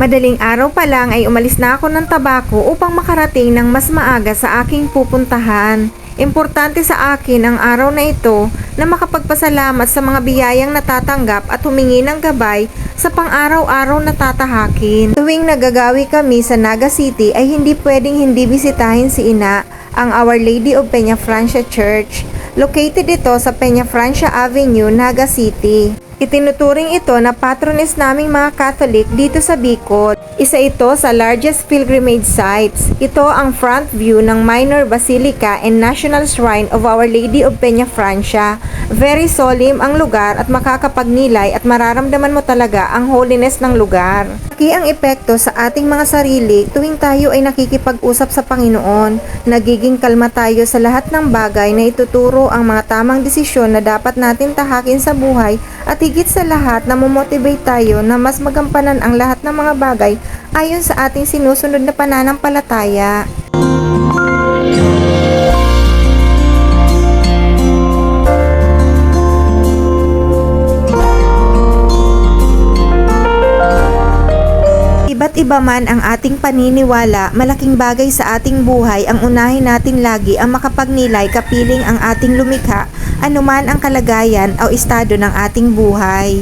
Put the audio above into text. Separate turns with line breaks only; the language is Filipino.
Madaling araw pa lang ay umalis na ako ng tabako upang makarating ng mas maaga sa aking pupuntahan. Importante sa akin ang araw na ito na makapagpasalamat sa mga biyayang natatanggap at humingi ng gabay sa pang-araw-araw na tatahakin. Tuwing nagagawi kami sa Naga City ay hindi pwedeng hindi bisitahin si Ina, ang Our Lady of Peña Francia Church. Located ito sa Peña Francia Avenue, Naga City. Itinuturing ito na patrones naming mga Catholic dito sa Bicol. Isa ito sa largest pilgrimage sites. Ito ang front view ng Minor Basilica and National Shrine of Our Lady of Peña Francia. Very solemn ang lugar at makakapagnilay at mararamdaman mo talaga ang holiness ng lugar. Laki ang epekto sa ating mga sarili tuwing tayo ay nakikipag-usap sa Panginoon. Nagiging kalma tayo sa lahat ng bagay na ituturo ang mga tamang desisyon na dapat natin tahakin sa buhay at higit sa lahat na motivate tayo na mas magampanan ang lahat ng mga bagay ayon sa ating sinusunod na pananampalataya. Iba't iba man ang ating paniniwala, malaking bagay sa ating buhay ang unahin natin lagi ang makapagnilay kapiling ang ating lumikha, anuman ang kalagayan o estado ng ating buhay.